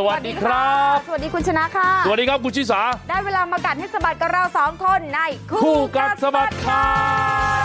สวัสดีครับ สวัสดีคุณชนะค่ะ สวัสดีครับคุณชิสา ได้เวลามากัดให้สะบัดกับเราสองคนในคู่กัดสะบัดข่า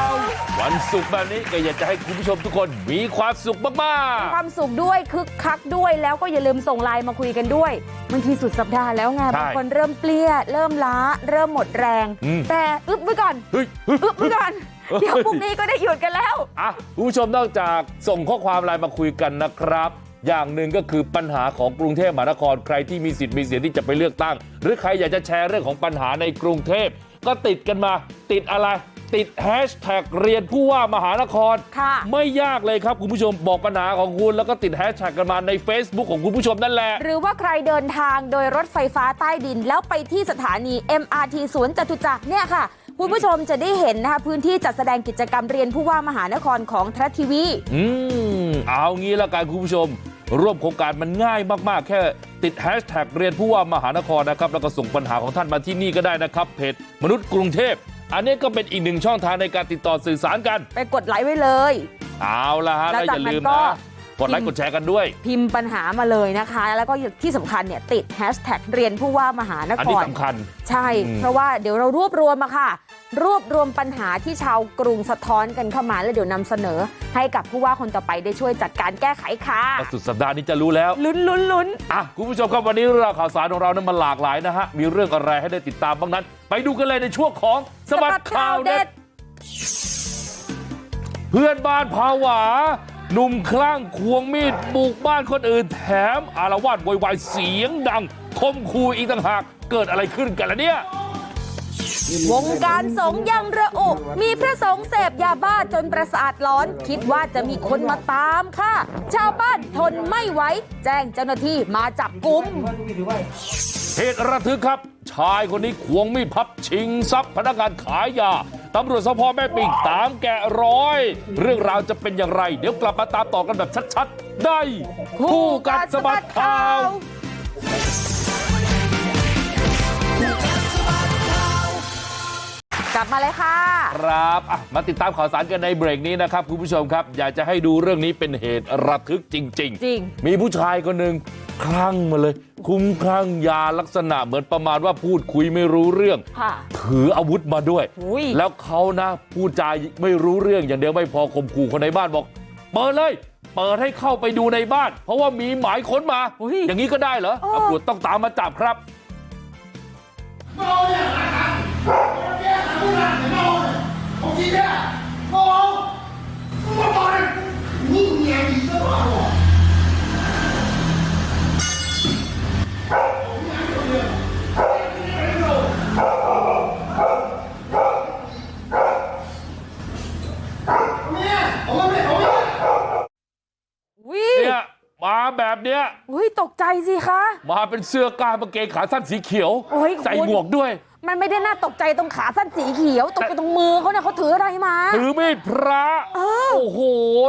ววันศุกร์แบบนี้ก็อยากจะให้คุณผู้ชมทุกคนมีความสุขมากความสุขด้วยคึกคักด้วยแล้วก็อย่าลืมส่งไลน์มาคุยกันด้วยบางทีสุดสัปดาห์แล้วไงใช่บางคนเริ่มเปลี้ย เริ่มล้า เริ่มหมดแรงอืมแต่อึบไว้ก่อนๆเฮ้ยเฮ้ยอึบไว้ก่อนเฮ้ยเดี๋ยวพรุ่งนี้ก็ได้หยุดกันแล้วอะคุณผู้ชมนอกจากส่งข้อความไลน์มาคุยกันนะครับ อย่างหนึ่งก็คือปัญหาของกรุงเทพมหานครใครที่มีสิทธิ์มีเสียงที่จะไปเลือกตั้ง หรือใครอยากจะแชร์เรื่องของปัญหาในกรุงเทพก็ติดกันมาติดอะไรติดแฮชแท็กเรียนผู้ว่ามหานครค่ะไม่ยากเลยครับคุณผู้ชมบอกปัญหาของคุณ แล้วก็ติดแฮชแท็กกันมาใน Facebook ของคุณผู้ชมนั่นแหละ หรือว่าใครเดินทางโดยรถไฟฟ้าใต้ดิน แล้วไปที่สถานี MRT สวนจตุจักรเนี่ยค่ะคุณผู้ชมจะได้เห็นนะคะพื้นที่จัดแสดงกิจกรรมเรียนผู้ว่ามหานครของทรัฐทีวี อืม เอางี้ละกันคุณผู้ชม ร่วมโครงการมันง่ายมากๆแค่ติดแฮชแท็กเรียนผู้ว่ามหานครนะครับแล้วก็ส่งปัญหาของท่านมาที่นี่ก็ได้นะครับเพจมนุษย์กรุงเทพอันนี้ก็เป็นอีกหนึ่งช่องทางในการติดต่อสื่อสารกัน ไปกดไลค์ไว้เลย เอาละฮะแล้แล้ววอย่าลืมจากนั้นก็นะกดไลค์กดแชร์กันด้วย พิมพ์ปัญหามาเลยนะคะ แล้วก็ที่สำคัญเนี่ยติดแฮชแท็กเรียนผู้ว่ามหานอันคนี้รสำคัญ ใช่อืมเพราะว่าเดี๋ยวเรารวบรวมมาค่ะ รวบรวมปัญหาที่ชาวกรุงสะท้อนกันเข้ามาแล้วเดี๋ยวนำเสนอ ให้กับผู้ว่าคนต่อไปได้ช่วยจัดการแก้ไขค่ะสุดสัปดาห์นี้จะรู้แล้วลุ้นลุ้นลุ้นอะคุณผู้ชมครับวันนี้เรื่องราวข่าวสารของเรานั้นมันหลากหลายนะฮะมีเรื่องอะไรให้ได้ติดตามบ้างนั้น ไปดูกันเลยในช่วงของสบัดข่าวเด็ดเพื่อนบ้านภาวาหนุ่มคลั่งควงมีดบุกบ้านคนอื่นแถมอารวาสโวยวายเสียงดังคมคูอีกต่างหาก เกิดอะไรขึ้นกันล่ะเนี่ย วงการสงฆ์ยังระอุมีพระสงฆ์เสพยาบ้าจนประสาทร้อน คิดว่าจะมีคนมาตามค่ะ ชาวบ้านทนไม่ไหวแจ้งเจ้าหน้าที่มาจับกุมเหตุระทึกครับ ชายคนนี้ควงมีดพับชิงทรัพย์พนักงานขายยาตำรวจสพแม่ปิงตามแกะรอย เรื่องราวจะเป็นอย่างไร เดี๋ยวกลับมาตามต่อกันแบบชัดๆ ได้ คู่กัดสะบัดข่าวับมาเลยค่ะครับมาติดตามข่าวสารกันในเบรกนี้นะครับคุณผู้ชมครับ อยากจะให้ดูเรื่องนี้เป็นเหตุระทึกจริงจริง มีผู้ชายคนหนึ่งคลั่งมาเลย คุ้มคลั่งยาลักษณะเหมือนประมาณว่าพูดคุยไม่รู้เรื่อง ค่ะ ถืออาวุธมาด้วยยแล้วเขานะพูดจาไม่รู้เรื่องอย่างเดียวไม่พอข่มขู่คนในบ้านบอก เปิดเลย เปิดให้เข้าไปดูในบ้าน เพราะว่ามีหมายค้นมาอย่างนี้ก็ได้เหรอออ ตำรวจต้องตามมาจับครับ เนี่ยมาแบบเนี้ย อุ้ยตกใจสิคะ มาเป็นเสื้อกล้ามกางเกงขาสั้นสีเขียว โอ้ยใส่คุณหมวกด้วย มันไม่ได้น่าตกใจตรงขาสั้นสีเขียวตกใจตรงมือเขาเนี่ยเขาถืออะไรมาถือมีดพระเออโอ้โห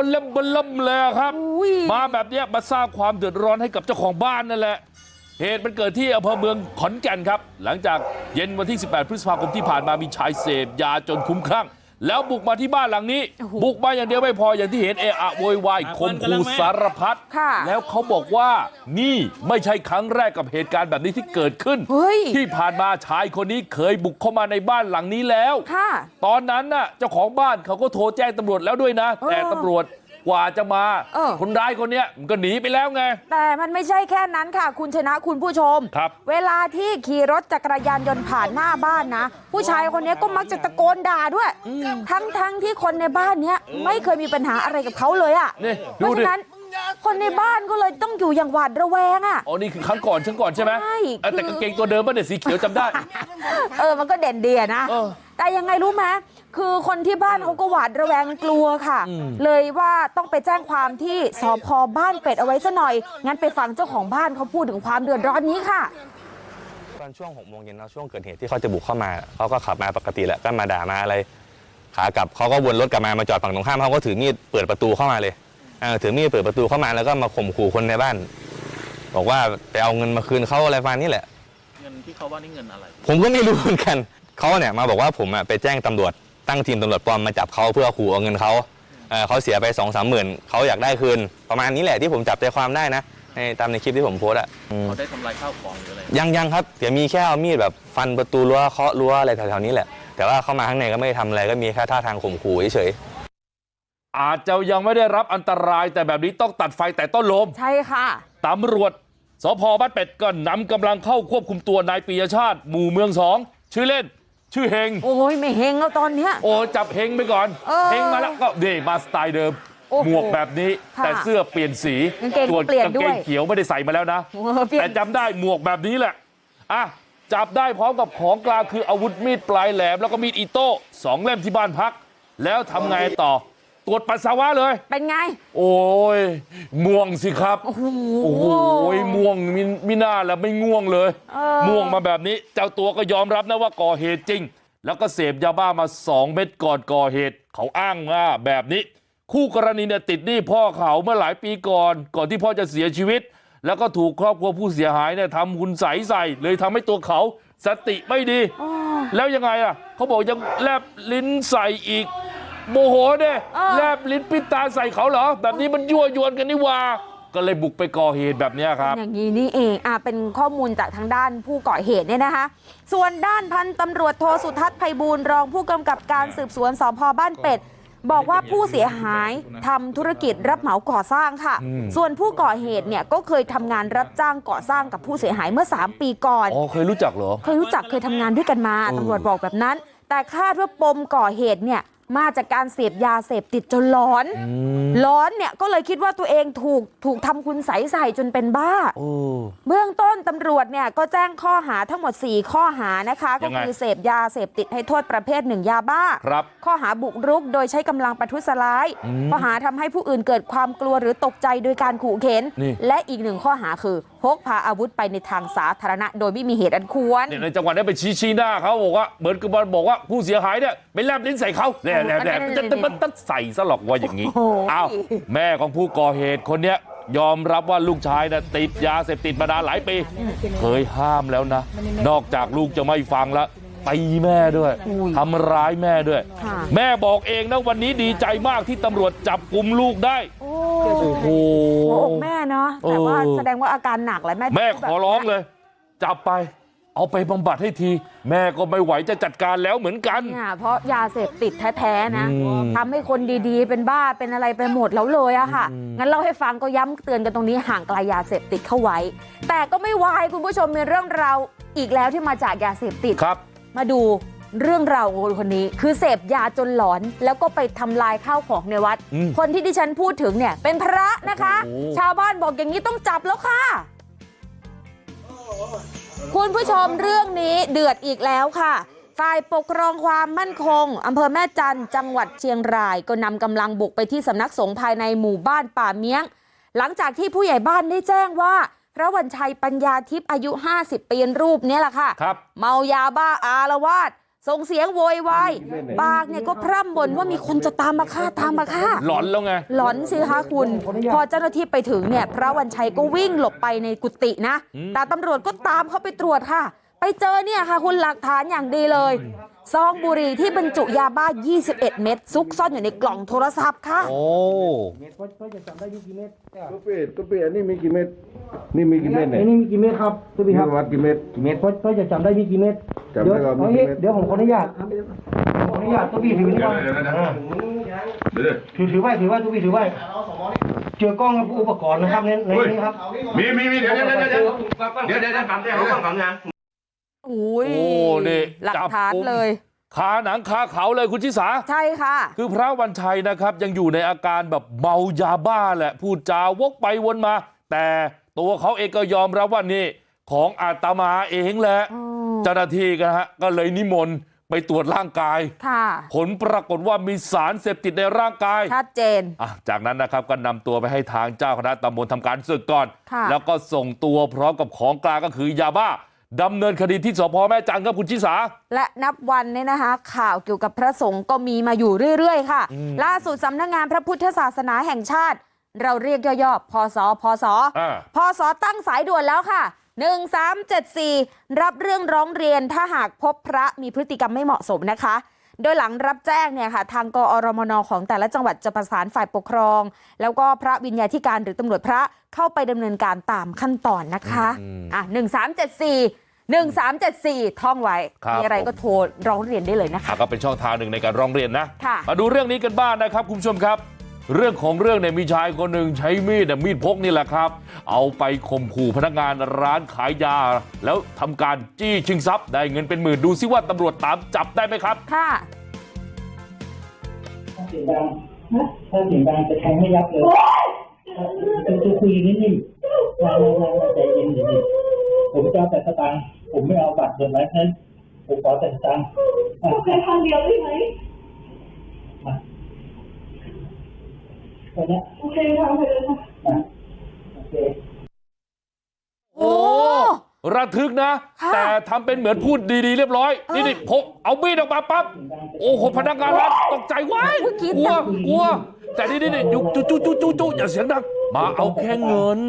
เล่มเบล่มเลยอะครับอุ้ยมาแบบเนี้ยมาสร้างความเดือดร้อนให้กับเจ้าของบ้านนั่นแหละเหตุมันเกิดที่อำเภอเมืองขอนแก่นครับ หลังจากเย็นวันที่ 18 พฤษภาคมที่ผ่านมามีชายเสพยาจนคลุ้มคลั่ง แล้วบุกมาที่บ้านหลังนี้โอ้โหบุกมาอย่างเดียวไม่พออย่างที่เห็นเอะอะโวยวายคมคูสารพัดค่ะแล้วเขาบอกว่านี่ไม่ใช่ครั้งแรกกับเหตุการณ์แบบนี้ที่เกิดขึ้นเฮ้ยที่ผ่านมาชายคนนี้เคยบุกเข้ามาในบ้านหลังนี้แล้วค่ะตอนนั้นน่ะเจ้าของบ้านเขาก็โทรแจ้งตำรวจแล้วด้วยนะเออแต่ตำรวจ กว่าจะมาเออคนร้ายคนเนี้ยมันก็หนีไปแล้วไงแต่มันไม่ใช่แค่นั้นค่ะ คุณชนะคุณผู้ชมครับเวลาที่ขี่รถจักรยานยนต์ผ่านหน้าบ้านนะ ผู้ชายคนนี้ก็มักจะตะโกนด่าด้วย ทั้งทั้งที่คนในบ้านเนี้ยไม่เคยมีปัญหาอะไรกับเขาเลยอะนี่เพดูราะดิฉะนั้นคนในบ้านก็เลยต้องอยู่อย่างหวาดระแวงอะ อ๋อ นี่คือครั้งก่อนฉันก่อนใช่ไหมใช่เออแต่คือกางเกงตัวเดิมป่ะเนี่ยสีเขียวจำได้ เออ มันก็เด่นดีอะนะเออแต่ยังไงรู้ไหม คือคนที่บ้านเขาก็หวาดระแวงกลัวค่ะอืมเลยว่าต้องไปแจ้งความที่สพบ้านเป็ดเอาไว้ซะหน่อยงั้นไปฟังเจ้าของบ้านเขาพูดถึงความเดือดร้อนนี้ค่ะตอนช่วง6โมงเย็นเนาะช่วงเกิดเหตุที่เขาจะบุกเข้ามาเขาก็ขับมาปกติแหละก็มาด่ามาอะไรขากลับเขาก็วนรถกลับมามาจอดฝั่งตรงข้ามเขาก็ถือมีดเปิดประตูเข้ามาเลยเออถือมีดเปิดประตูเข้ามาแล้วก็มาข่มขู่คนในบ้าน บอกว่าไปเอาเงินมาคืนเขาอะไรประมาณนี้แหละเงินที่เขาว่านี่เงินอะไร ผมก็ไม่รู้เหมือนกันเขาเนี่ยมาบอกว่าผมอะไปแจ้งตำรวจ ตั้งทีมตำรวจปลอมมาจับเขาเพื่อขู่เอาเงินเขาเออเขาเสียไปสองสามหมื่นเขาอยากได้คืน ประมาณนี้แหละที่ผมจับใจความได้นะในตามในคลิปที่ผมโพสต์อะอืมเขาได้ทำลายข้าวของหรืออะไร ยังยังครับเดี๋ยวมีแค่เอามีดแบบฟันประตูรั้วเคาะรั้วอะไรแถวๆนี้แหละ แต่ว่าเข้ามาข้างในก็ไม่ได้ทำอะไรก็มีแค่ท่าทางข่มขู่เฉยๆ อาจจะยังไม่ได้รับอันตรายแต่แบบนี้ต้องตัดไฟแต่ต้นลม ใช่ค่ะ ตำรวจสพบ้านเป็ดก็นำกำลังเข้าควบคุมตัวนายปียชาติ หมู่เมืองสองชื่อเล่น ชื่อเฮงโอ้ยไม่เฮงแล้วตอนเนี้ยโอ้จับเฮงไปก่อนเออเฮงมาแล้วก็เดมาสไตล์เดิมโอ้โหหมวกแบบนี้ค่ะแต่เสื้อเปลี่ยนสีกางเกงส่วนเปลี่ยนกางด้เกวยงเขียวไม่ได้ใส่มาแล้วนะเออเปลี่ยนแต่จำได้หมวกแบบนี้แหละอะจับได้พร้อมกับของกลางคืออาวุธมีดปลายแหลมแล้วก็มีดอิโต้สองเล่มที่บ้านพัก แล้วทำไงต่อ ตรวจปัสสาวะเลย เป็นไง โอ้ยม่วงสิครับ โอ้โหโอ้โหม่วงมิมิน่าแล้วไม่ง่วงเลยเออม่วงมาแบบนี้ เจ้าตัวก็ยอมรับนะว่าก่อเหตุจริง แล้วก็เสพยาบ้ามาสองเม็ดก่อนก่อเหตุ เขาอ้างว่าแบบนี้ คู่กรณีเนี่ยติดหนี้พ่อเขาเมื่อหลายปีก่อน ก่อนที่พ่อจะเสียชีวิต แล้วก็ถูกครอบครัวผู้เสียหายเนี่ยทำคุณใสยใส่เลยทำให้ตัวเขาสติไม่ดีอ๋อแล้วยังไงอะเขาบอกยังแลบลิ้นใส่อีก โมโหเนี่ยเออแลบลิ้นปิดตาใส่เขาเหรอแบบนี้มันยั่วยวนกันนี่หว่าก็เลยบุกไปก่อเหตุแบบเนี้ยครับอย่างนี้นี่เองอะเป็นข้อมูลจากทางด้านผู้ก่อเหตุเนี่ยนะคะส่วนด้านพันตำรวจโทสุทัศน์ไพบูลย์รองผู้กำกับการสืบสวนสพบ้านเป็ดบอกว่าผู้เสียหายทำธุรกิจรับเหมาก่อสร้างค่ะอืมส่วนผู้ก่อเหตุเนี่ยก็เคยทำงานรับจ้างก่อสร้างกับผู้เสียหายเมื่อ 3 ปีก่อนอ๋อเคยรู้จักเหรอเคยรู้จักเคยทำงานด้วยกันมาเออตำรวจบอกแบบนั้น แต่คาดว่าปมก่อเหตุเนี่ย มาจากการเสพยาเสพติดจนหลอนอืมร้อนเนี่ยก็เลยคิดว่าตัวเองถูกถูกทำคุณใสใส่จนเป็นบ้าโอ้เบื้องต้นตำรวจเนี่ยก็แจ้งข้อหาทั้งหมด 4 ข้อหานะคะยัก็งไงคือเสพยาเสพติดให้โทษประเภทหนึ่งยาบ้าครับข้อหาบุกรุกโดยใช้กำลังประทุษร้ายอืมข้อหาทำให้ผู้อื่นเกิดความกลัวหรือตกใจโดยการขู่เข็นนี่และอีกหนึ่งข้อหาคือพกพาอาวุธไปในทางสาธารณะ โดยไม่มีเหตุอันควรเนี่ยในจังหวัดนี้ไปชี้ชี้หน้าเขาบอกว่าเหมือนกับมันบอกว่าผู้เสียหายเนี่ยไปแลบลิ้นใส่เขาแน่แน่แน่มันจะมันต้องใส่ซะหรอกว่าอย่างนี้อ้าวแม่ของผู้ก่อเหตุคนเนี้ยยอมรับว่าลูกชายน่ะติดยาเสพติดมานานหลายปีเคยห้ามแล้วนะนอกจากลูกจะไม่ฟังแล้วตีแม่ด้วยทำร้ายแม่ด้วย แม่บอกเองนะวันนี้ดีใจมากที่ตำรวจจับกลุ่มลูกได้ โอ้โหอกแม่เนาะแต่ว่าแสดงว่าอาการหนักแล้วแม่แม่ขอร้องเลย จับไป เอาไปบำบัดให้ทีแม่ก็ไม่ไหวจะจัดการแล้วเหมือนกันเนี่ยเพราะยาเสพติดแท้ๆนะอืมทำให้คนดีๆเป็นบ้าเป็นอะไรไปหมดแล้วเลยอะค่ะงั้นเล่าให้ฟังก็ย้ำเตือนกันตรงนี้ห่างไกลยาเสพติดเข้าไว้ แต่ก็ไม่วายคุณผู้ชมมีเรื่องราวอีกแล้วที่มาจากยาเสพติดครับ มาดูเรื่องราวของคนคนนี้ คือเสพยาจนหลอนแล้วก็ไปทำลายข้าวของในวัดอืมคนที่ดิฉันพูดถึงเนี่ยเป็นพระนะคะโอ้โหชาวบ้านบอกอย่างนี้ต้องจับแล้วค่ะ คุณผู้ชมเรื่องนี้เดือดอีกแล้วค่ะฝ่ายปกครองความมั่นคงอำเภอแม่จันทร์จังหวัดเชียงรายก็นำกำลังบุกไปที่สำนักสงฆ์ภายในหมู่บ้านป่าเมียง หลังจากที่ผู้ใหญ่บ้านได้แจ้งว่าพระวันชัยปัญญาทิพย์อายุ 50 ปีรูปเนี้แหละค่ะครับเมายาบ้าอารวาส ส่งเสียงโวยวายปากเนี่ยก็พร่ำบ่นว่ามีคนจะตามมาฆ่าตามมาฆ่าหลอนแล้วไงหลอนสิคะคุณ พอเจ้าหน้าที่ไปถึงเนี่ยพระวันชัยก็วิ่งหลบไปในกุฏินะอืมแต่ตำรวจก็ตามเข้าไปตรวจค่ะ ไปเจอเนี่ยค่ะคุณหลักฐานอย่างดีเลย ซองบุหรี่ที่บรรจุยาบ้า 21 เม็ดซุกซ่อนอยู่ในกล่องโทรศัพท์ค่ะ โอ้ตัวเป็ดตัวเป็ดอันนี้มีกี่เม็ดนี่มีกี่เม็ดเนี่ยไอ้นี่มีกี่เม็ดครับทุกมีพี่ครับวัดกี่เม็ดกี่เม็ดเพราะเพราะจะจำได้มีกี่เม็ดจำได้เดี๋ยวว่ามีเอากี่งี้เม็ดเดี๋ยวผมขออนุญาตขออนุญาตทุกพี่ถือนี่ก่อนอ่าถือถือไว้ถือไว้ทุกพี่ถือไว้เจอกล้องกับอุปกรณ์นะครับในในนี้ครับมีมีมีเดี๋ยวเดี๋ยวเดี๋ยวเดี๋ยวเดี๋ยวเดี๋ยวเดี๋ยวปั๊มเดี๋ยว ปั๊มปั๊มนะอุ้ยโอ้นี่หลักจับฐานกุมเลยคาหนังคาเขาเลยคุณชิสาใช่ค่ะคือพระวันชัยนะครับยังอยู่ในอาการแบบเมายาบ้าแหละพูดจาวกไปวนมา แต่ตัวเขาเองก็ยอมรับว่านี่ของอาตมาเองแหละอ๋อเจ้าหน้าที่กันฮะก็เลยนิมนต์ไปตรวจร่างกายค่ะผลปรากฏว่ามีสารเสพติดในร่างกายชัดเจนอะจากนั้นนะครับก็นำตัวไปให้ทางเจ้าคณะตำบลทำการศึกก่อนค่ะแล้วก็ส่งตัวพร้อมกับของกลางก็คือยาบ้า ดำเนินคดีที่สพแม่จันทร์ครับคุณชิสาและนับวันเนี่ยนะคะข่าวเกี่ยวกับพระสงฆ์ก็มีมาอยู่เรื่อยๆค่ะ ล่าสุดสำนักงานพระพุทธศาสนาแห่งชาติ เราเรียกย่อๆพศพศพศตั้งสายด่วนแล้วค่ะ1374 รับเรื่องร้องเรียนถ้าหากพบพระมีพฤติกรรมไม่เหมาะสมนะคะ โดยหลังรับแจ้งเนี่ยค่ะ ทางกอรมนของแต่ละจังหวัดจะประสานฝ่ายปกครอง แล้วก็พระวิญญาธิการหรือตำรวจพระเข้าไปดำเนินการตามขั้นตอนนะคะอะดสี่ หนึ่งสามเจ็ดสี่ท่องไว้ครับมีอะไรก็โทรร้องเรียนได้เลยนะคะอะก็เป็นช่องทางหนึ่งในการร้องเรียนนะค่ะมาดูเรื่องนี้กันบ้างนะครับคุณผู้ชมครับ เรื่องของเรื่องเนี่ยมีชายคนหนึ่งใช้มีดน่ะมีดพกนี่แหละครับ เอาไปข่มขู่พนักงานร้านขายยา แล้วทำการจี้ชิงทรัพย์ได้เงินเป็นหมื่นดูซิว่าตำรวจตามจับได้ไหมครับค่ะเสียงดังถ้าเสียงดังจะแทงให้ยับเลยเป็นตัวคุยนิ่มๆวางวางวางใจเย็นๆ ผมจะเอาแต่สตางค์ผมไม่เอาบัตรเดินไว้นั้นผมขอแต่สตางค์อะแค่ครั้งเดียวได้ไหมมาตอนนี้ยโอเคทำไปเลยค่ะนะโอเค โอ้ ระทึกนะ ค่ะแต่ทำเป็นเหมือนพูดดีๆเรียบร้อยนี่นี่พกเอามีดออกมาปั๊บ โอ้โหพนักงานร้านตกใจว้ายเมื่อกี้กลัวดังกลัว แต่นี่นี่นี่จุจุจุจุจุจุอย่าเสียงดังมาเอาแค่เงิน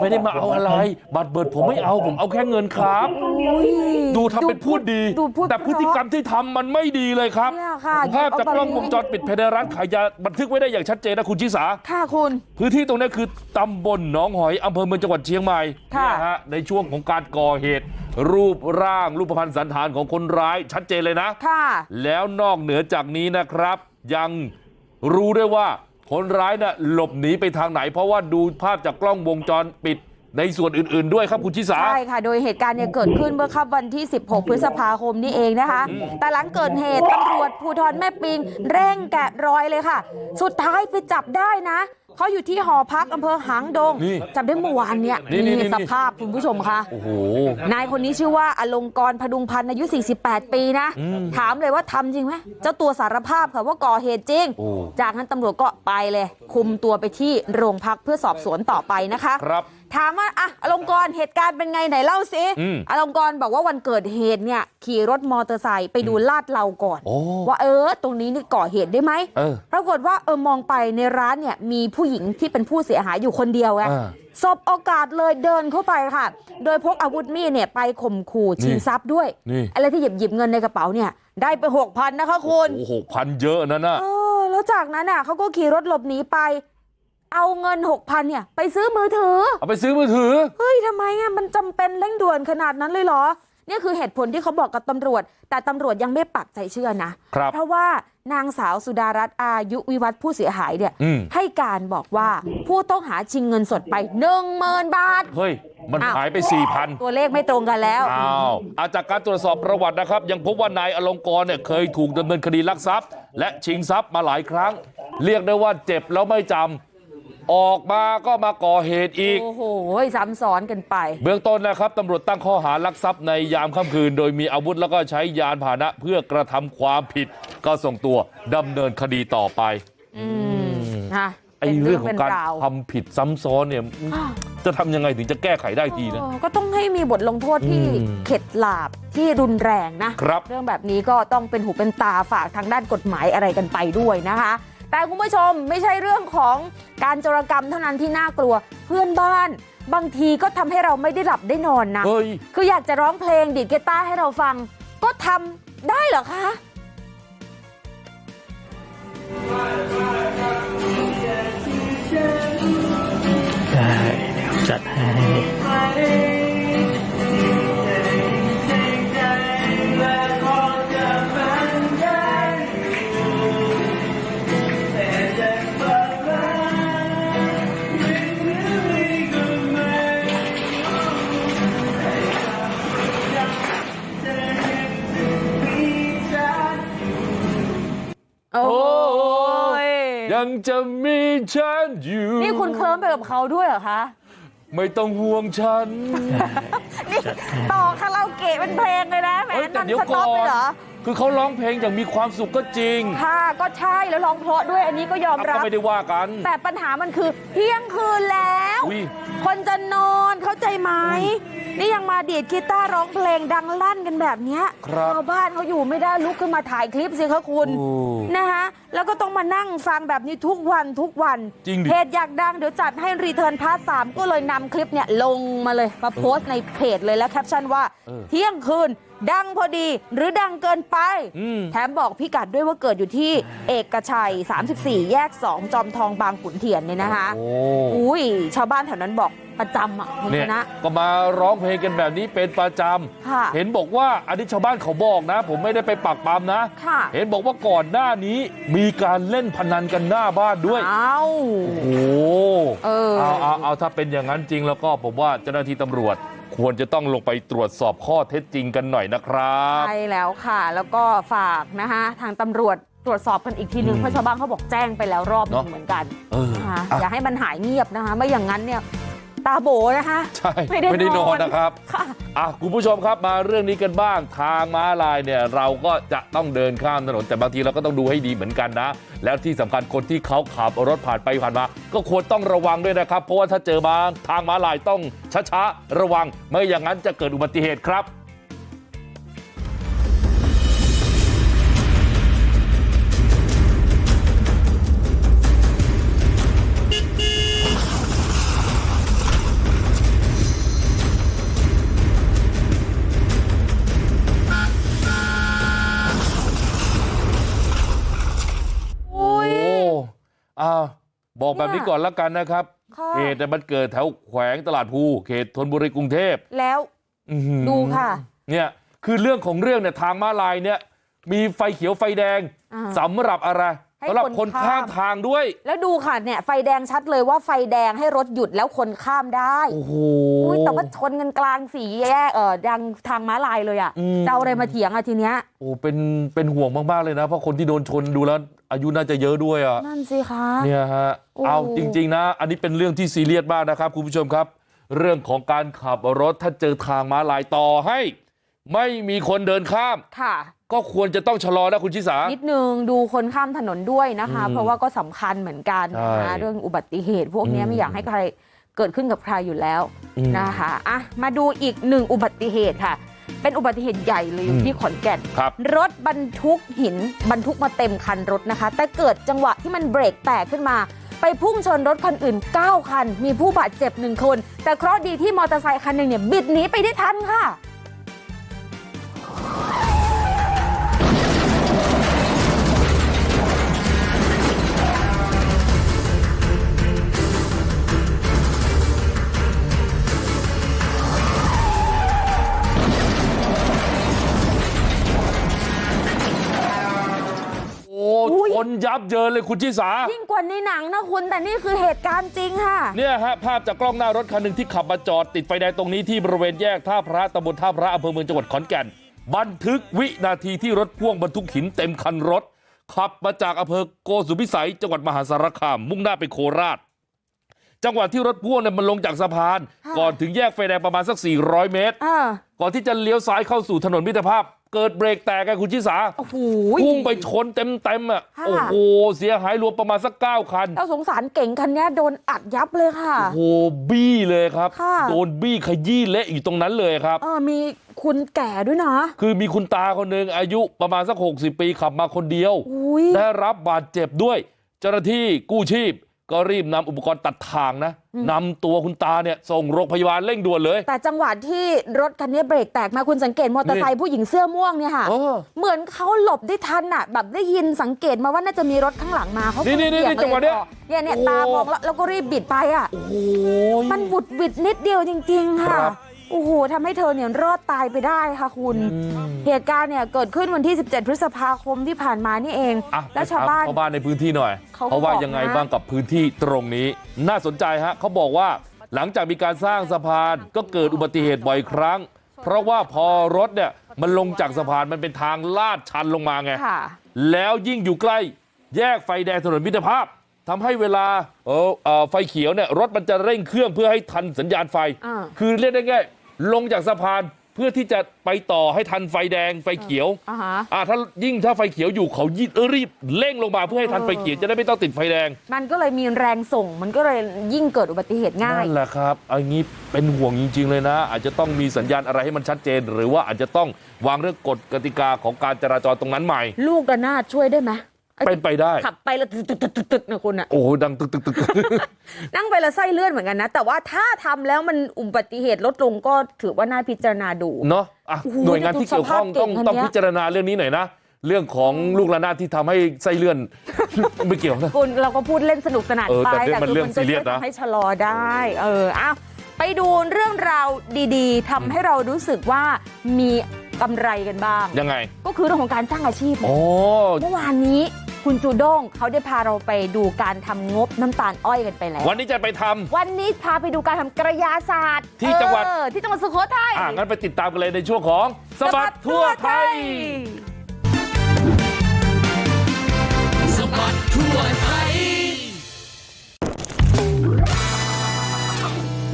ไม่ได้มาเอาอะไรบัตรเบิดผมไม่เอาผมเอาแค่เงินครับอุ๊ยดูทำเป็นพูดดีดูพูดแต่พฤติกรรมที่ทำมันไม่ดีเลยครับเนี่ยค่ะภาพจากกล้องวงจรรปิดภายในร้านขายยาบันทึกไว้ได้อย่างชัดเจนนะคุณชิสาค่ะคุณพื้นที่ตรงนี้คือตำบลหนองหอยอำเภอเมืองจังหวัดเชียงใหม่ค่ะเนี่ยฮะในช่วงของการก่อเหตุ รูปร่างรูปพรรณสันฐานของคนร้ายชัดเจนเลยนะค่ะแล้วนอกเหนือจากนี้นะครับ ยังรู้ด้วยว่า คนร้ายน่ะหลบหนีไปทางไหน เพราะว่าดูภาพจากกล้องวงจรปิดในส่วนอื่น ๆ ด้วยครับคุณชิสาใช่ค่ะ โดยเหตุการณ์เนี่ยเกิดขึ้นเมื่อค่ำวันที่ 16 พฤษภาคมนี่เองนะคะ แต่หลังเกิดเหตุตำรวจภูธรแม่ปิง เร่งแกะรอยเลยค่ะ สุดท้ายไปจับได้นะ เขาอยู่ที่หอพักอำเภอหางดงนี่จับได้เมื่อวานเนี่ยนี่นี่นี่สภาพคุณผู้ชมค่ะโอ้โหนายคนนี้ชื่อว่าอลงกรณ์พดุงพันธ์อายุ48ปีนะอืมถามเลยว่าทำจริงไหมเจ้าตัวสารภาพค่ะว่าก่อเหตุจริงโอ้จากนั้นตำรวจก็ไปเลย คุมตัวไปที่โรงพักเพื่อสอบสวนต่อไปนะคะครับ ถามว่าอะอลงกรณ์เหตุการณ์เป็นไงไหนเล่าสิอืมอลงกรณ์บอกว่าวันเกิดเหตุเนี่ย ขี่รถมอเตอร์ไซค์ไปดูลาดเราก่อนโอ้ว่าเออ ตรงนี้นี่ก่อเหตุได้ไหมเออปรากฏว่าเออมองไปในร้านเนี่ยมีผู้หญิงที่เป็นผู้เสียหายอยู่คนเดียวไงอ่าสบโอกาสเลยเดินเข้าไปค่ะ โดยพกอาวุธมีดเนี่ยไปข่มขู่ชิงนี่ทรัพย์ด้วยนี่อะไรที่หยิบหยิบเงินในกระเป๋าเนี่ย ได้ไปหกพันนะคะคุณโอ้โหพันเยอะนั่นน่ะเออแล้วจากนั้นอะเขาก็ขี่รถหลบหนีไป เอาเงินหกพันเนี่ยไปซื้อมือถือ เอาไปซื้อมือถือ เฮ้ยทำไมอะมันจำเป็นเร่งด่วนขนาดนั้นเลยเหรอ นี่คือเหตุผลที่เขาบอกกับตำรวจ แต่ตำรวจยังไม่ปักใจเชื่อนะครับเพราะว่านางสาวสุดารัตน์อายุวิวัฒน์ผู้เสียหายเนี่ยอืมให้การบอกว่าผู้ต้องหาชิงเงินสดไปหนึ่งหมื่นบาท เฮ้ย มันอ้าวหายไปสี่พันตัวเลขไม่ตรงกันแล้ว อ้าวอาจากการตรวจสอบประวัตินะครับ ยังพบว่านายอลงกรณ์เนี่ยเคยถูกดำเนินคดีลักทรัพย์ และชิงทรัพย์มาหลายครั้ง เรียกได้ว่าเจ็บแล้วไม่จำ ออกมาก็มาก่อเหตุอีก โอ้โหซ้ำซ้อนกันไป เบื้องต้นนะครับตำรวจตั้งข้อหาลักทรัพย์ในยามค่ำคืน โดยมีอาวุธแล้วก็ใช้ยานพาหนะเพื่อกระทำความผิด ก็ส่งตัวดำเนินคดีต่อไปอืมนะไอ้เรื่องของการป็นวทำผิดซ้ำซ้อนเนี่ยอ้าวจะทำยังไงถึงจะแก้ไขได้ทีนะเออก็ต้องให้มีบทลงโทษที่อืมเข็ดหลาบที่รุนแรงนะครับ เรื่องแบบนี้ก็ต้องเป็นหูเป็นตาฝากทางด้านกฎหมายอะไรกันไปด้วยนะคะ แต่คุณผู้ชมไม่ใช่เรื่องของการโจรกรรมเท่านั้นที่น่ากลัวเพื่อนบ้านบางทีก็ทำให้เราไม่ได้หลับได้นอนนะเฮ้ยคืออยากจะร้องเพลงดีดกีตาร์ให้เราฟัง ก็ทำได้เหรอคะได้เดี๋ยวจัดให้ ยยังจะมีฉันอยู่ นี่คุณเคลิ้มไปกับเขาด้วยเหรอคะ ไม่ต้องห่วงฉัน นี่ต่อคาราโอเกะเป็นเพลงเลยนะแหมเฮ้ยแต่นั่งเดี๋ยวสก่ต็ออปเลยนเหรอ คือเขาร้องเพลงอย่างมีความสุขก็จริงค่ะก็ใช่แล้วร้องเพราะด้วยอันนี้ก็ยอมอะรัก็บไม่ได้ว่ากัน แต่ปัญหามันคือเที่ยงคืนแล้วอุ๊ยคนจะนอนเข้าใจไหมนี่ยังมาดีดกีตาร์ร้องเพลงดังลั่นกันแบบเนี้ยครับชาวบ้านเขาอยู่ไม่ได้ลุกขึ้นมาถ่ายคลิปสิคะคุณโอ้นะคะแล้วก็ต้องมานั่งฟังแบบนี้ทุกวันทุกวันจริงดิเพจอยากดังเดี๋ยวจัดให้รีเทิร์นพาร์ทสามก็เลยนำคลิปเนี่ยลงมาเลยมาโพสต์ในเพจเลยแล้วแคปชั่นว่าเออเที่ยงคืน ดังพอดีหรือดังเกินไปอืมแถมบอกพี่กัดด้วยว่าเกิดอยู่ที่เอกชัย 34 แยก 2 จอมทองบางขุนเทียนเนี่ยนะคะโอ้อุ้ยชาวบ้านแถวนั้นบอกประจำอะคุณเนี่ชยนะก็มาร้องเพลงกันแบบนี้เป็นประจค่ะำเห็นบอกว่าอันนี้ชาวบ้านเขาบอกนะ ผมไม่ได้ไปปักปามนะค่ะเห็นบอกว่าก่อนหน้านี้มีการเล่นพนันกันหน้าบ้านด้วยเอ้าโอ้เออเอาเอาเอาถ้าเป็นอย่างนั้นจริงแล้วก็ผมว่าเจ้าหน้าที่ตำรวจ ควรจะต้องลงไปตรวจสอบข้อเท็จจริงกันหน่อยนะครับใช่แล้วค่ะ แล้วก็ฝากนะคะทางตำรวจตรวจสอบกันอีกทีนึงอืมเพราะชาวบ้านเขาบอกแจ้งไปแล้วรอบหนึเนงอะเหมือนกันเออนะคะอะอย่าให้มันหายเงียบนะคะไม่อย่างนั้นเนี่ย ตาโบนะคะ ใช่ไม่ได้ไม่ได้นอนนอนนะครับค่ะอะคุณผู้ชมครับมาเรื่องนี้กันบ้างทางม้าลายเนี่ยเราก็จะต้องเดินข้ามถนนแต่บางทีเราก็ต้องดูให้ดีเหมือนกันนะ แล้วที่สำคัญคนที่เขาขับรถผ่านไปผ่านมา ก็ควรต้องระวังด้วยนะครับ เพราะว่าถ้าเจอมาทางม้าลายต้องช้าๆระวังไม่อย่างนั้นจะเกิดอุบัติเหตุครับ บอกแบบนี้ก่อนแล้วกันนะครับค่ะเหตุเนี่ยมันเกิดแถวแขวงตลาดภูเขตธนบุรีกรุงเทพแล้วอื้อหือดูค่ะเนี่ยคือเรื่องของเรื่องเนี่ยทางม้าลายเนี่ยมีไฟเขียวไฟแดงอ่าสำหรับอะไรให้ สำหรับคนคนข้ามข้ามทางด้วยแล้วดูค่ะเนี่ยไฟแดงชัดเลยว่าไฟแดงให้รถหยุดแล้วคนข้ามได้โอ้โหอุ้ยแต่ว่าชนกันกลางสี่แยกเออดังทางม้าลายเลยอะอืมจะเอาอะไรมาเถียงอะทีเนี้ยโอ้เป็นเป็นห่วงมากๆเลยนะเพราะคนที่โดนชนดูแล้วอายุน่าจะเยอะด้วยอะนั่นสิคะเนี่ยฮะโอ้เอาจริง ๆ นะ อันนี้เป็นเรื่องที่ซีเรียสมากนะครับคุณผู้ชมครับ เรื่องของการขับรถถ้าเจอทางม้าลายต่อให้ ไม่มีคนเดินข้ามค่ะก็ควรจะต้องชะลอนะคุณชิสานิดนึงดูคนข้ามถนนด้วยนะคะอืมเพราะว่าก็สำคัญเหมือนกันใช่นะเรื่องอุบัติเหตุพวกเนี้ยอืมไม่อยากให้ใครเกิดขึ้นกับใครอยู่แล้วอืมนะคะอะมาดูอีกหนึ่งอุบัติเหตุค่ะ เป็นอุบัติเหตุใหญ่เลยอยู่อืมที่ขอนแก่นครับรถบรรทุกหินบรรทุกมาเต็มคันรถนะคะ แต่เกิดจังหวะที่มันเบรกแตกขึ้นมา ไปพุ่งชนรถคันอื่น 9 คัน มีผู้บาดเจ็บหนึ่งคน แต่เคราะห์ดีที่มอเตอร์ไซคันหนึ่งเนี่ยบิดหนีไปได้ทันค่ะโอ้อุ้ย ชนยับเยินเลยคุณชิสายิ่งกว่าในหนังนะคุณแต่นี่คือเหตุการณ์จริงค่ะเนี่ยฮะภาพจากกล้องหน้ารถคันหนึ่งที่ขับมาจอดติดไฟแดงตรงนี้ที่บริเวณแยกท่าพระตำบลท่าพระอำเภอเมืองจังหวัดขอนแก่น บันทึกวินาทีที่รถพ่วงบรรทุกหินเต็มคันรถขับมาจากอำเภอโกสุมพิสัยจังหวัดมหาสารคามมุ่งหน้าไปโคราช จังหวะที่รถพ่วงเนี่ยมันลงจากสะพานค่ะก่อนถึงแยกไฟแดงประมาณสัก 400 เมตรอ่าก่อนที่จะเลี้ยวซ้ายเข้าสู่ถนนมิตรภาพ เกิดเบรกแตกไงคุณชิสาโอ้โหพุ่งไปชนเต็มๆอะค่ะโอ้โหเสียหายรวมประมาณสักเก้าคันเราสงสารเก่งคันเนี้ยโดนอัดยับเลยค่ะโอ้โหบี้เลยครับค่ะโดนบี้ขยี้เละอยู่ตรงนั้นเลยครับเออมีคุณแก่ด้วยนะ คือมีคุณตาคนหนึ่งอายุประมาณสัก 60 ปีขับมาคนเดียวอุ้ยได้รับบาดเจ็บด้วย เจ้าหน้าที่กู้ชีพ ก็รีบนำอุปกรณ์ตัดทางนะอืมนำตัวคุณตาเนี่ยส่งโรงพยาบาลเร่งด่วนเลยแต่จังหวะที่รถคันนี้เบรกแตกมาคุณสังเกตมอเตอร์ไซค์ผู้หญิงเสื้อม่วงเนี่ยค่ะเออเหมือนเขาหลบได้ทันอะแบบได้ยินสังเกตมาว่าน่าจะมีรถข้างหลังมาเขาก็นี่นี่เบี่ยนี่จังหวะเนี้ยลออกเนี่ยเนี่ยโอ้ตามองแล้วแล้วก็รีบบิดไปอะโอ้โหมันบุดบิดนิดเดียวจริง ๆ ค่ะครับ โอ้โหทำให้เธอเนี่ยรอดตายไปได้ค่ะคุณอืมเหตุการณ์เนี่ยเกิดขึ้นวันที่ 17 พฤษภาคมที่ผ่านมานี่เองอะแล้วชาวบ้านชาวบ้านในพื้นที่หน่อยเขาก็เขาว่าบอกยังไงนะบ้างกับพื้นที่ตรงนี้ น่าสนใจฮะเขาบอกว่าหลังจากมีการสร้างสะพานก็เกิดอุบัติเหตุบ่อยครั้ง เพราะว่าพอรถเนี่ยมันลงจากสะพานมันเป็นทางลาดชันลงมาไงค่ะแล้วยิ่งอยู่ใกล้แยกไฟแดงถนนมิตรภาพทำให้เวลาเออเอ่อไฟเขียวเนี่ยรถมันจะเร่งเครื่องเพื่อให้ทันสัญญาณไฟอ่าคือเรียกได้ง่ายๆ ลงจากสะพานเพื่อที่จะไปต่อให้ทันไฟแดงไฟเขียวอ่าฮะอ่าถ้ายิ่งถ้าไฟเขียวอยู่เขายิ่งรีบเร่งลงมาเพื่อให้ทันไฟเขียวจะได้ไม่ต้องติดไฟแดง มันก็เลยมีแรงส่งมันก็เลยยิ่งเกิดอุบัติเหตุง่ายนั่นแหละครับอันนี้เป็นห่วงจริง ๆ เลยนะ อาจจะต้องมีสัญญาณอะไรให้มันชัดเจน หรือว่าอาจจะต้องวางเรื่องกฎกติกาของการจราจรตรงนั้นใหม่ ลูกระนาดช่วยได้ไหม เป็นไปได้ขับไปแล้วตึกตึกตึกตึกตึกนะคุณอะโอ้โหดังตึกตึกตึกนั่งไปแล้วไส้เลื่อนเหมือนกันนะ แต่ว่าถ้าทำแล้วมันอุบัติเหตุลดลงก็ถือว่าน่าพิจารณาดูเนาะอะโอ้โหหน่วยงานที่เกี่ยวข้องดูสภาพเก่ต้องงคันต้องเนี้ยพิจารณาเรื่องนี้หน่อยนะเรื่องของลูกระนาดที่ทำให้ไส้เลื่อนไม่เกี่ยวนะคุณเราก็พูดเล่นสนุกสนานเออไปแต่เรื่องมันคืเรื่องก็ซีเรียสช่วนะทำให้ชะลอได้ เอออ้าวไปดูเรื่องราวดี ๆทำให้เรารู้สึกว่ามี กำไรกันบ้างยังไงก็คือเรื่องของการสร้างอาชีพโอ้เมื่อวานนี้คุณจูด้งเขาได้พาเราไปดูการทำงบน้ำตาลอ้อยกันไปแล้ววันนี้จะไปทำวันนี้พาไปดูการทำกระยาศาสตร์ ที่จังหวัดเออที่จังหวัดสุโขทัยอะงั้นไปติดตามกันเลยในช่วงของสบัดทั่วไทย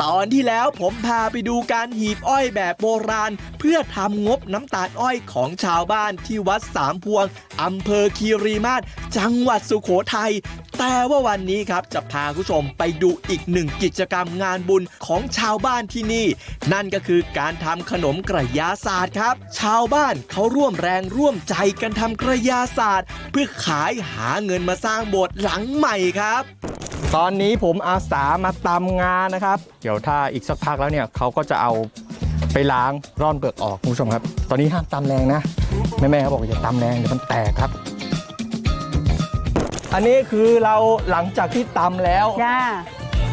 ตอนที่แล้วผมพาไปดูการหีบอ้อยแบบโบราณ เพื่อทำงบน้ำตาลอ้อยของชาวบ้านที่วัดสามพวงอำเภอคีรีมาศจังหวัดสุโขทัยแต่ว่าวันนี้ครับจะพาคุณผู้ชมไปดูอีกหนึ่งกิจกรรมงานบุญของชาวบ้านที่นี่ นั่นก็คือการทำขนมกระยาศาสตร์ครับ ชาวบ้านเขาร่วมแรงร่วมใจกันทำกระยาศาสตร์ เพื่อขายหาเงินมาสร้างโบสถ์หลังใหม่ครับ ตอนนี้ผมอาสามาตำงานนะครับ เดี๋ยวถ้าอีกสักพักแล้วเนี่ยเขาก็จะเอาไปล้างร่อนเปลือกออกคุณผู้ชมครับ ตอนนี้ห้ามตำแรงนะแม่ๆเขาบอกอย่าตำแรงเดี๋ยวมันแตกครับ อันนี้คือเราหลังจากที่ตำแล้ว จ้า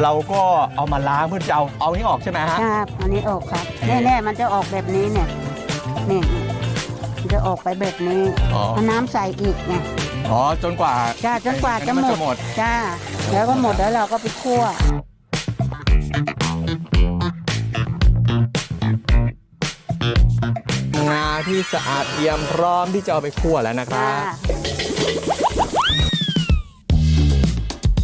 เราก็เอามาล้างเพื่อจะเอาเอานี้ออกใช่ไหมฮะครับอันนี้ออกครับแน่ๆมันจะออกแบบนี้เนี่ยนี่มันจะออกไปแบบนี้อ๋อเอาน้ำใส่อีกไง อ๋อจนกว่าจ้าจนกว่าจะมันหมจะดหมดจ้าแล้วก็หมดแล้วเราก็ไปคั่วงาที่สะอาดเอี่ยมพร้อมที่จะเอาไปคั่วแล้วนะคจ้ารับ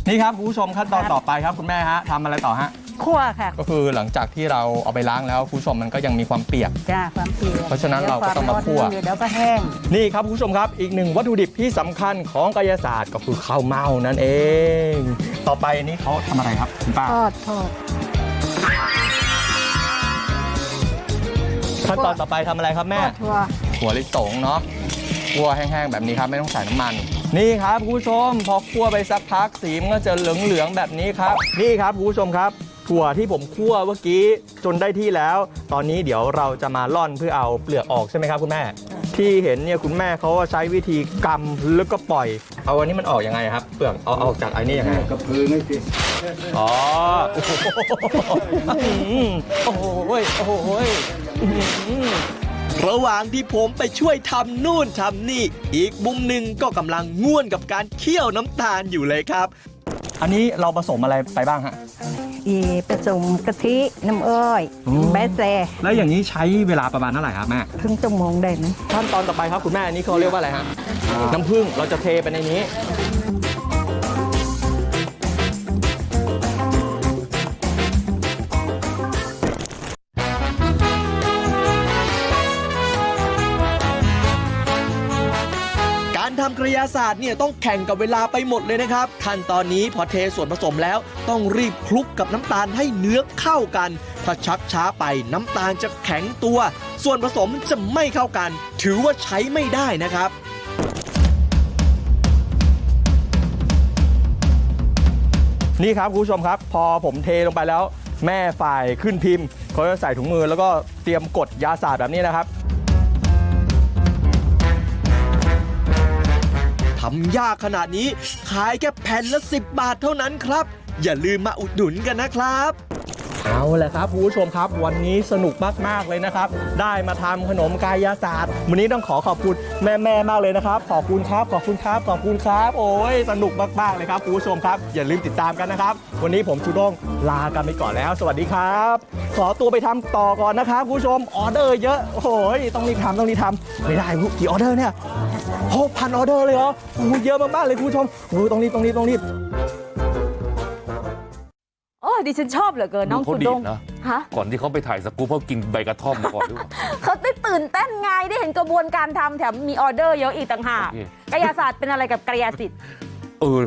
นี่ครับคุณผู้ชมขั้นตอนต่อไปครับคุณแม่ฮะทำอะไรต่อฮะ คั่วค่ะก็คือหลังจากที่เราเอาไปล้างแล้วคุณผู้ชมมันก็ยังมีความเปียก จ้าความเปียกเพราะฉะนั้นเราก็ต้องมาคั่วเดี๋ยวเดี๋ยวก็แห้ง นี่ครับคุณผู้ชมครับ อีกหนึ่งวัตถุดิบที่สำคัญของกายศาสตร์ก็คือข้าวเม่านั่นเอง ต่อไปนี้เขาทำอะไรครับคุณป้า ทอดทอดขั้นตอนต่อไปทำอะไรครับทแม่ อดทั่วถั่วลิสงเนาะคั่วแห้งๆแบบนี้ครับไม่ต้องใส่น้ำมัน นี่ครับคุณผู้ชม พอคั่วไปสักพักสีมันก็จะเหลืองๆแบบนี้ครับ นี่ครับคุณผู้ชมครับ ถั่วที่ผมคั่วเมื่อกี้จนได้ที่แล้ว ตอนนี้เดี๋ยวเราจะมาล่อนเพื่อเอาเปลือกออกใช่ไหมครับคุณแม่ ที่เห็นเนี่ยคุณแม่เขาก็ใช้วิธีกำแล้วก็ปล่อย เอาอันนี้มันออกยังไงครับ เปลือกเอาเอาออกจากไอ้นี่ยังไงกระพือไม่ติดอ๋อโอ้โหโอ้โหโอ้โหอื้อหือระหว่างที่ผมไปช่วยทำนู่นทำนี่ อีกมุมหนึ่งก็กำลังง่วนกับการเคี่ยวน้ำตาลอยู่เลยครับ อันนี้เราผสมอะไรไปบ้างฮะ อีผสมกะทิน้ำอ้อยอืมใบแซแล้วอย่างนี้ใช้เวลาประมาณเท่าไหร่ครับแม่ ครึ่งชั่วโมงได้ไหมขั้นตอนต่อไปครับคุณแม่อันนี้เขาเรียกว่าอะไรฮะน้ำผึ้งเราจะเทไปในนี้ กรทำกระยาศาสตร์เนี่ยต้องแข่งกับเวลาไปหมดเลยนะครับ ขั้นตอนนี้พอเทส่วนผสมแล้ว ต้องรีบคลุกกับน้ำตาลให้เนื้อเข้ากัน ถ้าชักช้าไปน้ำตาลจะแข็งตัว ส่วนผสมจะไม่เข้ากัน ถือว่าใช้ไม่ได้นะครับนี่ครับคุณผู้ชมครับ พอผมเทลงไปแล้ว แม่ฝ่ายขึ้นพิมพ์เขาจะใส่ถุงมือแล้วก็เตรียมกดยาศาสตร์แบบนี้นะครับ ทำยากขนาดนี้ขายแค่แผ่นละ10บาทเท่านั้นครับอย่าลืมมาอุดหนุนกันนะครับ เอาละครับคุณผู้ชมครับ วันนี้สนุกมากๆเลยนะครับ ได้มาทำขนมกายศาสตร์ วันนี้ต้องขอขอบคุณแม่ๆมากเลยนะครับ ขอบคุณครับขอบคุณครับขอบคุณครับ โอ้ยสนุกมากๆเลยครับคุณผู้ชมครับ อย่าลืมติดตามกันนะครับ วันนี้ผมชูด้งลากันไปก่อนแล้ว สวัสดีครับ ขอตัวไปทำต่อก่อนนะครับคุณผู้ชมออเดอร์เยอะโอ้โหต้องรีบทำต้องรีบทำไม่ได้กี่ออเดอร์เนี่ยหกพันออเดอร์เลยเหรอโอ้เยอะมากๆเลยคุณผู้ชมโอ้โหต้องรีบต้องรีบต้องรีบ ดิฉันชอบเหลือเกินน้องเขาจูดีด้งนะฮะก่อนที่เขาไปถ่ายสกู๊ปเขากินใบกระท่อมมาก่อนด้วยเขาได้ตื่นเต้นไงได้เห็นกระบวนการทำแถมมีออเดอร์เยอะอีกต่างหากโอเคกายศาสตร์เป็นอะไรกับกายสิทธิ์เออ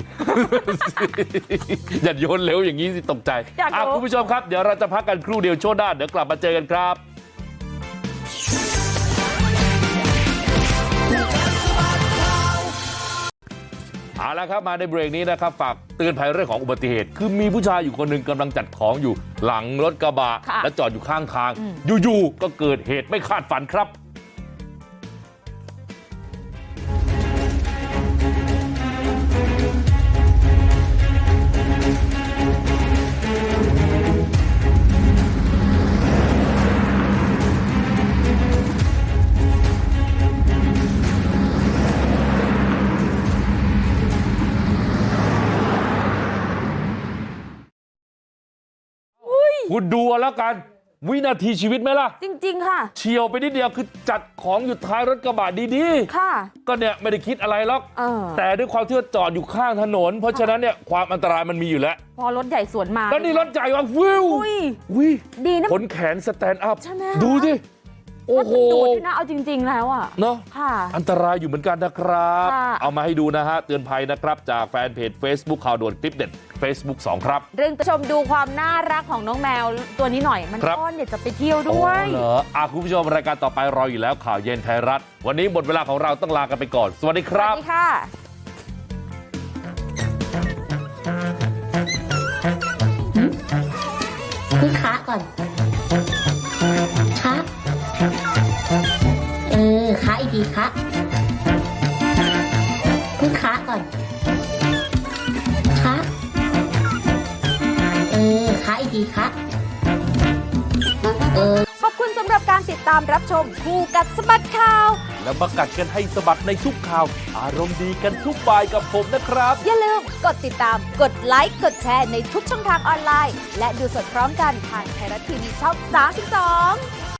อย่าโยนเร็วอย่างนี้สิตกใจอยากรู้อะคุณผู้ชมครับ เดี๋ยวเราจะพักกันครู่เดียวช่วงหน้าเดี๋ยวกลับมาเจอกันครับ เอาละครับมาในเบรกนี้นะครับฝากเตือนภัยเรื่องของอุบัติเหตุคือมีผู้ชายอยู่คนหนึ่งกำลังจัดของอยู่หลังรถกระบะค่ะและจอดอยู่ข้างทางอืมอยู่ๆก็เกิดเหตุไม่คาดฝันครับ ดูเอาแล้วกันวินาทีชีวิตไหมล่ะจริงๆค่ะเฉียวไปนิดเดียวคือจัดของอยู่ท้ายรถกระบะดีค่ะๆก็เนี่ยไม่ได้คิดอะไรหรอกเออแต่ด้วยความที่ว่าจอดอยู่ข้างถนน เพราะฉะนั้นเนี่ยความอันตรายมันมีอยู่แล้วพอรถใหญ่สวนมาแล้วนี่รถใหญ่ว่ะวิวอุ้ยวิดีนะขนแขนสแตนด์อัพใช่ไหมดูสิ โอ้โหมันดูดด้วยนะเอาจริง ๆ แล้วอะเนาะค่ะอันตรายอยู่เหมือนกันนะครับค่ะเอามาให้ดูนะฮะ เตือนภัยนะครับ จากแฟนเพจ Facebook ข่าวด่วนคลิปเด็ด Facebook 2 ครับ เรื่องชมดูความน่ารักของน้องแมวตัวนี้หน่อย มันครับอ้อนอยากจะไปเที่ยวด้วยอ๋อเหรออะคุณผู้ชมรายการต่อไปรออยู่แล้วข่าวเย็นไทยรัฐ วันนี้หมดเวลาของเราต้องลากันไปก่อน สวัสดีคสวัรัสบดีค่ะพึ่งค้าก่อนค้า เออค้าอีกทีค้าพึ่งค้าก่อนค้าเออค้าอีกทีค้าเออขอบคุณสำหรับการติดตามรับชมคู่กัดสะบัดข่าว แล้วมากัดกันให้สะบัดในทุกข่าว อารมณ์ดีกันทุกบายกับผมนะครับ อย่าลืมกดติดตาม กดไลค์ กดแชร์ในทุกช่องทางออนไลน์ และดูสดพร้อมกันทางไทยรัฐทีวีช่อง 32